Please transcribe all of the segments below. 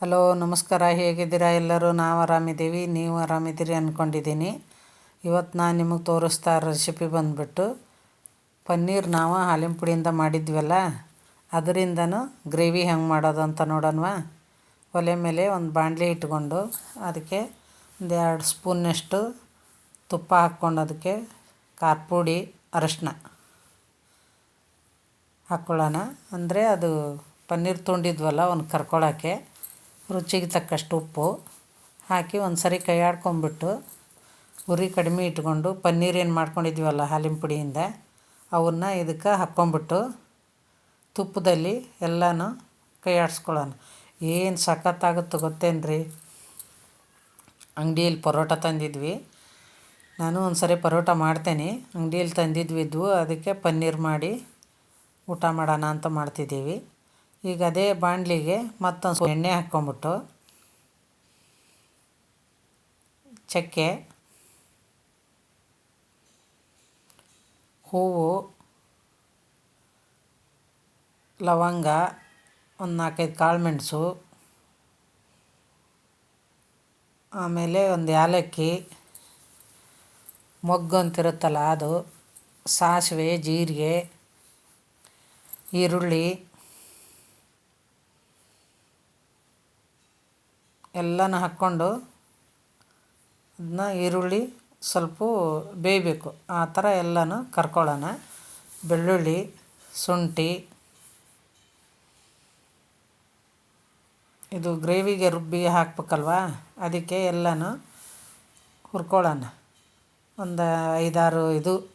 Hello, ನಮಸ್ಕಾರ. ಹೇಗಿದ್ದೀರಾ ಎಲ್ಲರೂ? ನಾವು ಆರಾಮಿದ್ದೀವಿ. ನೀವು ಆರಾಮಿದ್ದೀರಿ ಅಂದ್ಕೊಂಡಿದ್ದೀನಿ ಇವತ್ತು ನಾನು ನಿಮಗೆ ತೋರಿಸ್ತಾ ರೆಸಿಪಿ ಬಂದುಬಿಟ್ಟು ಪನ್ನೀರ್ ನಾವು ಹಾಲಿನ ಪುಡಿಯಿಂದ ಮಾಡಿದ್ವಲ್ಲ, ಅದರಿಂದನೂ ಗ್ರೇವಿ ಹೆಂಗೆ ಮಾಡೋದು ಅಂತ ನೋಡೋಣವಾ? ಒಲೆ ಮೇಲೆ ಒಂದು ಬಾಣಲಿ ಇಟ್ಕೊಂಡು ಅದಕ್ಕೆ ಒಂದು ಎರಡು ಸ್ಪೂನ್ನಷ್ಟು ತುಪ್ಪ ಹಾಕ್ಕೊಂಡು ಅದಕ್ಕೆ ಖಾರ ಪುಡಿ ಅರಶಿನ ಹಾಕ್ಕೊಳ್ಳೋಣ. ಅಂದರೆ ಅದು ಪನ್ನೀರ್ ತುಂಡಿದ್ವಲ್ಲ, ಒಂದು ಕರ್ಕೊಳಕ್ಕೆ. ರುಚಿಗೆ ತಕ್ಕಷ್ಟು ಉಪ್ಪು ಹಾಕಿ ಒಂದು ಸರಿ ಕೈ ಆಡ್ಕೊಂಬಿಟ್ಟು ಉರಿ ಕಡಿಮೆ ಇಟ್ಕೊಂಡು ಪನ್ನೀರ್ ಏನು ಮಾಡ್ಕೊಂಡಿದ್ವಲ್ಲ ಹಾಲಿನ ಪುಡಿಯಿಂದ, ಅವನ್ನ ಇದಕ್ಕೆ ಹಾಕ್ಕೊಂಬಿಟ್ಟು ತುಪ್ಪದಲ್ಲಿ ಎಲ್ಲನೂ ಕೈ ಆಡಿಸ್ಕೊಳ್ಳೋಣ ಏನು ಸಖತ್ತಾಗುತ್ತೆ ಗೊತ್ತೇನ್ರಿ? ಅಂಗಡಿಯಲ್ಲಿ ಪರೋಟ ತಂದಿದ್ವಿ. ನಾನು ಒಂದು ಸರಿ ಪರೋಟ ಮಾಡ್ತೇನೆ. ಅಂಗಡಿಯಲ್ಲಿ ತಂದಿದ್ವಿದ್ವು ಅದಕ್ಕೆ ಪನ್ನೀರ್ ಮಾಡಿ ಊಟ ಮಾಡೋಣ ಅಂತ ಮಾಡ್ತಿದ್ದೀವಿ. ಈಗ ಅದೇ ಬಾಣಲಿಗೆ ಮತ್ತೊಂದು ಎಣ್ಣೆ ಹಾಕ್ಕೊಂಬಿಟ್ಟು ಚಕ್ಕೆ, ಹೂವು, ಲವಂಗ, ಒಂದು ನಾಲ್ಕೈದು ಕಾಳು ಮೆಣಸು, ಆಮೇಲೆ ಒಂದು ಏಲಕ್ಕಿ ಮೊಗ್ಗು ಅಂತಿರುತ್ತಲ್ಲ ಅದು, ಸಾಸಿವೆ, ಜೀರಿಗೆ, ಈರುಳ್ಳಿ. ಎಲ್ಲನೂ ಹಾಕ್ಕೊಂಡು ಅದನ್ನ ಈರುಳ್ಳಿ ಸ್ವಲ್ಪ ಬೇಯಬೇಕು. ಆ ಥರ ಎಲ್ಲನೂ ಕರ್ಕೊಳ್ಳೋಣ. ಬೆಳ್ಳುಳ್ಳಿ, ಶುಂಠಿ, ಇದು ಗ್ರೇವಿಗೆ ರುಬ್ಬಿ ಹಾಕ್ಬೇಕಲ್ವಾ? ಅದಕ್ಕೆ ಎಲ್ಲನೂ ಹುರ್ಕೊಳ್ಳೋಣ. ಒಂದು ಐದಾರು ಇದು,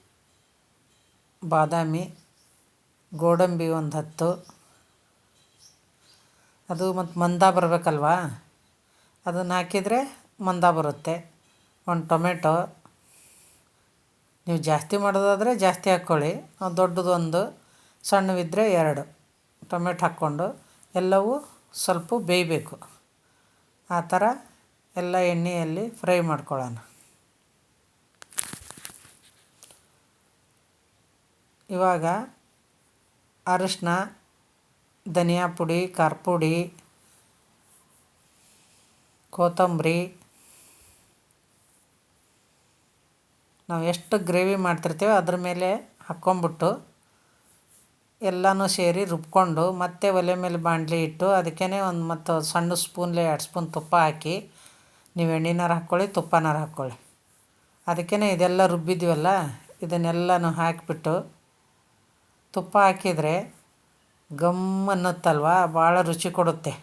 ಬಾದಾಮಿ, ಗೋಡಂಬಿ ಒಂದು ಹತ್ತು. ಅದು ಮತ್ತು ಮಂದ ಬರಬೇಕಲ್ವಾ? ಅದನ್ನು ಹಾಕಿದರೆ ಮಂದ ಬರುತ್ತೆ. ಒಂದು ಟೊಮೆಟೊ. ನೀವು ಜಾಸ್ತಿ ಮಾಡೋದಾದರೆ ಜಾಸ್ತಿ ಹಾಕ್ಕೊಳ್ಳಿ ದೊಡ್ಡದೊಂದು ಸಣ್ಣವಿದ್ದರೆ ಎರಡು ಟೊಮೆಟೊ ಹಾಕ್ಕೊಂಡು ಎಲ್ಲವೂ ಸ್ವಲ್ಪ ಬೇಯಬೇಕು. ಆ ಥರ ಎಲ್ಲ ಎಣ್ಣೆಯಲ್ಲಿ ಫ್ರೈ ಮಾಡ್ಕೊಳ್ಳೋಣ. ಇವಾಗ ಅರಿಶಿನ ಧನಿಯಾ ಪುಡಿ, ಖಾರ ಪುಡಿ ಕೊತ್ತಂಬರಿ. ನಾವು ಎಷ್ಟು ಗ್ರೇವಿ ಮಾಡ್ತಿರ್ತೀವೋ ಅದ್ರ ಮೇಲೆ ಹಾಕ್ಕೊಂಬಿಟ್ಟು ಎಲ್ಲನೂ ಸೇರಿ ರುಬ್ಕೊಂಡು ಮತ್ತೆ ಒಲೆ ಮೇಲೆ ಬಾಂಡ್ಲಿ ಇಟ್ಟು ಅದಕ್ಕೇ ಒಂದು ಮತ್ತು ಸಣ್ಣ ಸ್ಪೂನ್ಲೆ ಎರಡು ಸ್ಪೂನ್ ತುಪ್ಪ ಹಾಕಿ ನೀವು ಎಣ್ಣೆನಾರು ಹಾಕ್ಕೊಳ್ಳಿ, ತುಪ್ಪನಾರು ಹಾಕ್ಕೊಳ್ಳಿ. ಅದಕ್ಕೇ ಇದೆಲ್ಲ ರುಬ್ಬಿದ್ವಲ್ಲ, ಇದನ್ನೆಲ್ಲನೂ ಹಾಕಿಬಿಟ್ಟು ತುಪ್ಪ ಹಾಕಿದರೆ ಗಮ್ ಅನ್ನುತ್ತಲ್ವ, ಭಾಳ ರುಚಿ ಕೊಡುತ್ತೆ.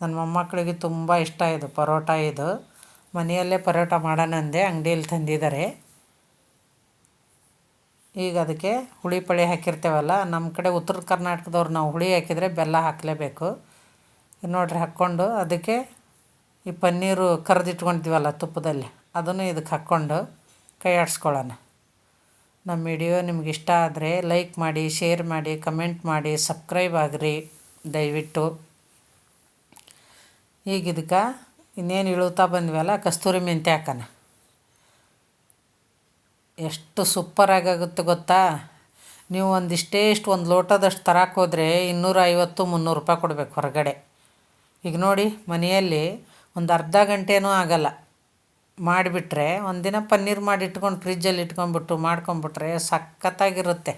ನನ್ನ ಮೊಮ್ಮಕ್ಕಳಿಗೆ ತುಂಬ ಇಷ್ಟ ಇದು, ಪರೋಟ ಇದು. ಮನೆಯಲ್ಲೇ ಪರೋಟ ಮಾಡೋಣಂದೆ ಅಂಗಡಿಯಲ್ಲಿ ತಂದಿದ್ದಾರೆ. ಈಗ ಅದಕ್ಕೆ ಹುಳಿ ಪಳಿ ಹಾಕಿರ್ತೇವಲ್ಲ, ನಮ್ಮ ಕಡೆ ಉತ್ತರ ಕರ್ನಾಟಕದವ್ರು ನಾವು ಹುಳಿ ಹಾಕಿದರೆ ಬೆಲ್ಲ ಹಾಕಲೇಬೇಕು. ನೋಡಿರಿ, ಹಾಕ್ಕೊಂಡು ಅದಕ್ಕೆ ಈ ಪನ್ನೀರು ಕರೆದಿಟ್ಕೊತೀವಲ್ಲ ತುಪ್ಪದಲ್ಲಿ, ಅದನ್ನು ಇದಕ್ಕೆ ಹಾಕ್ಕೊಂಡು ಕೈ ಆಡಿಸ್ಕೊಳ್ಳೋಣ. ನಮ್ಮ ವಿಡಿಯೋ ನಿಮ್ಗೆ ಇಷ್ಟ ಆದರೆ ಲೈಕ್ ಮಾಡಿ, ಶೇರ್ ಮಾಡಿ, ಕಮೆಂಟ್ ಮಾಡಿ, ಸಬ್ಸ್ಕ್ರೈಬ್ ಆಗಿರಿ ದಯವಿಟ್ಟು. ಈಗ ಇದಕ್ಕೆ ಇನ್ನೇನು ಇಳುತ್ತಾ ಬಂದ್ವಲ್ಲ, ಕಸ್ತೂರಿ ಮೆಂತ್ಯ ಹಾಕೋಣ ಎಷ್ಟು ಸೂಪರಾಗುತ್ತೆ ಗೊತ್ತಾ? ನೀವು ಒಂದಿಷ್ಟೇ ಇಷ್ಟು ಒಂದು ಲೋಟದಷ್ಟು ತರಕ್ಕೆ ಹೋದರೆ ಇನ್ನೂರ ಐವತ್ತು ಮುನ್ನೂರು ರೂಪಾಯಿ ಕೊಡಬೇಕು ಹೊರಗಡೆ. ಈಗ ನೋಡಿ, ಮನೆಯಲ್ಲಿ ಒಂದು ಅರ್ಧ ಗಂಟೆನೂ ಆಗಲ್ಲ. ಮಾಡಿಬಿಟ್ರೆ ಒಂದಿನ ಪನ್ನೀರ್ ಮಾಡಿ ಇಟ್ಕೊಂಡು ಫ್ರಿಜ್ಜಲ್ಲಿ ಇಟ್ಕೊಂಡ್ಬಿಟ್ಟು ಮಾಡ್ಕೊಂಬಿಟ್ರೆ ಸಖತ್ತಾಗಿರುತ್ತೆ.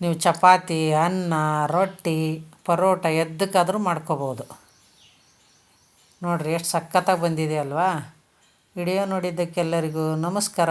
ನೀವು ಚಪಾತಿ, ಅನ್ನ, ರೊಟ್ಟಿ, ಪರೋಟ ಎದ್ದಕ್ಕಾದರೂ ಮಾಡ್ಕೋಬೋದು. ನೋಡಿರಿ ಎಷ್ಟು ಸಖತ್ತಾಗಿ ಬಂದಿದೆ ಅಲ್ವಾ? ವಿಡಿಯೋ ನೋಡಿದ್ದಕ್ಕೆಲ್ಲರಿಗೂ ನಮಸ್ಕಾರ.